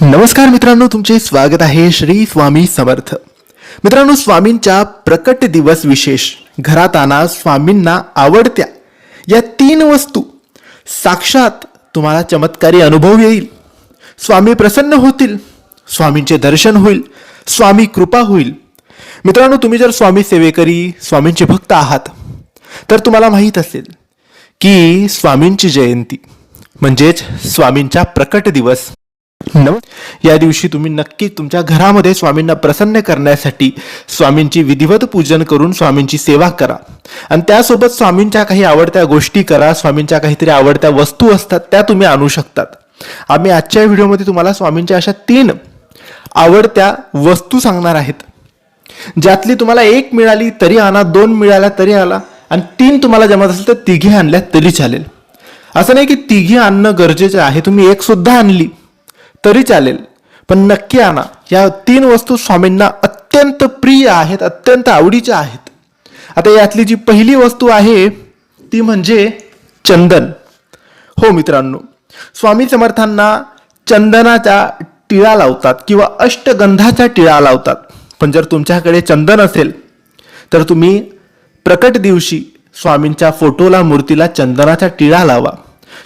नमस्कार मित्रांनो तुमचे स्वागत आहे श्री स्वामी समर्थ. मित्रांनो स्वामींच्या प्रकट दिवस विशेष घरात आणा स्वामींना आवडत्या या तीन वस्तू साक्षात तुम्हाला चमत्कारी अनुभव येईल. स्वामी प्रसन्न होतील स्वामींचे दर्शन होईल स्वामी कृपा होईल. मित्रांनो तुम्ही जर स्वामी सेवेकरी स्वामींचे भक्त आहात तर तुम्हाला माहीत असेल की स्वामींची जयंती म्हणजेच स्वामींचा प्रकट दिवस या दिवशी तुम्ही नक्की तुमच्या घरामध्ये स्वामींना प्रसन्न करण्यासाठी स्वामींची विधिवत पूजन करून स्वामींची सेवा करा. आणि त्यासोबत स्वामींच्या काही आवडत्या गोष्टी करा स्वामींच्या काहीतरी आवडत्या वस्तू असतात त्या तुम्ही आणू शकतात. आम्ही आजच्या व्हिडिओमध्ये तुम्हाला स्वामींच्या अशा तीन आवडत्या वस्तू सांगणार आहेत. ज्यातली तुम्हाला एक मिळाली तरी आणा दोन मिळाल्या तरी आला आणि तीन तुम्हाला जमत असेल तर तिघी आणल्या तरी चालेल. असं नाही की तिघी आणणं गरजेचं आहे तुम्ही एक सुद्धा आणली. तरी चालेल. पण नक्की आणा. या तीन वस्तू स्वामींना अत्यंत प्रिय आहेत अत्यंत आवडीच्या आहेत. आता यातली जी पहिली वस्तू आहे ती म्हणजे चंदन. हो मित्रांनो स्वामी समर्थांना चंदनाचा टिळा लावतात किंवा अष्टगंधाचा टिळा लावतात. पण जर तुमच्याकडे चंदन असेल तर तुम्ही प्रकट दिवशी स्वामींच्या फोटोला मूर्तीला चंदनाचा टिळा लावा.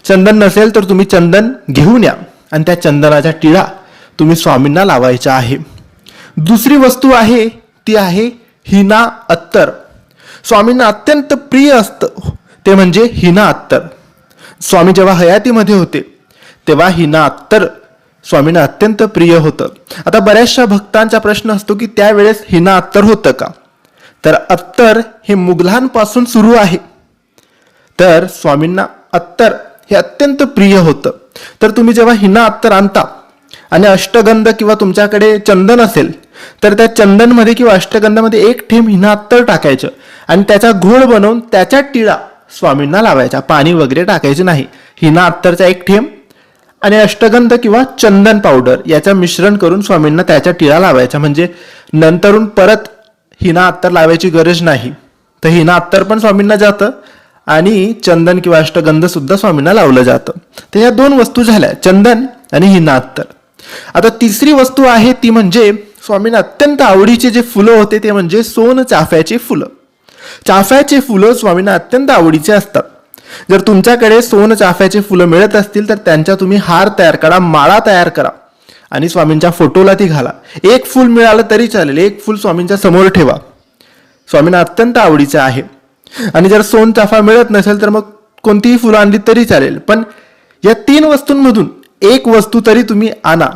चंदन नसेल तर तुम्ही चंदन घेऊन या. आणि त्या चंदनाचा टिळा तुम्ही स्वामींना लावायचा आहे. दुसरी वस्तू आहे ती आहे हिना अत्तर. स्वामींना अत्यंत प्रिय असतं. ते म्हणजे हिना अत्तर. स्वामी जेव्हा हयातीमध्ये होते तेव्हा हिना अत्तर स्वामींना अत्यंत प्रिय होतं. आता बऱ्याचशा भक्तांचा प्रश्न असतो की त्यावेळेस हिना अत्तर होतं का? तर अत्तर हे मुघलांपासून सुरू आहे. तर स्वामींना अत्तर हे अत्यंत प्रिय होतं. तर तुम्ही जेव्हा हिना अत्तर आणता आणि अष्टगंध किंवा तुमच्याकडे चंदन असेल तर त्या चंदनमध्ये किंवा अष्टगंधामध्ये एक ठेम हिना अत्तर टाकायचं आणि त्याचा घोळ बनवून त्याच्या टिळा स्वामींना लावायचा. पाणी वगैरे टाकायचे नाही. हिना अत्तरचा एक ठेम आणि अष्टगंध किंवा चंदन पावडर याचं मिश्रण करून स्वामींना त्याच्या टिळा लावायचा. म्हणजे नंतरून परत हिना अत्तर लावायची गरज नाही. तर हिना अत्तर पण स्वामींना जातं आणि चंदन किंवा अष्टगंध सुद्धा स्वामींना लावलं जातं. तर या दोन वस्तू झाल्या चंदन आणि हिनात्तर आता तिसरी वस्तू आहे ती म्हणजे स्वामींना अत्यंत आवडीचे जे फुलं होते ते म्हणजे सोन चाफ्याचे फुलं. चाफ्याचे फुलं स्वामींना अत्यंत आवडीचे असतात. जर तुमच्याकडे सोन चाफ्याचे फुलं मिळत असतील तर त्यांच्या तुम्ही हार तयार करा माळा तयार करा. आणि स्वामींच्या फोटोला ती घाला. एक फूल मिळालं तरी चालेल एक फूल स्वामींच्या समोर ठेवा. स्वामींना अत्यंत आवडीचं आहे. आणि जर सोन चाफा मिळत नसेल तर मग कोणतीही फुलं आणली तरी चालेल. पण या तीन वस्तूंमधून एक वस्तू तरी तुम्ही आणा.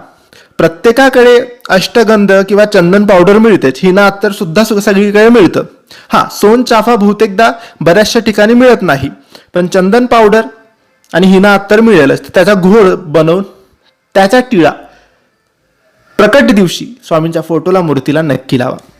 प्रत्येकाकडे अष्टगंध किंवा चंदन पावडर मिळतेच. हिना अत्तर सुद्धा सगळीकडे मिळतं. हा सोन चाफा बहुतेकदा बऱ्याचशा ठिकाणी मिळत नाही. पण चंदन पावडर आणि हिना अत्तर मिळेलच. तर त्याचा घोळ बनवून त्याचा टिळा प्रकट दिवशी स्वामींच्या फोटोला मूर्तीला नक्की लावा.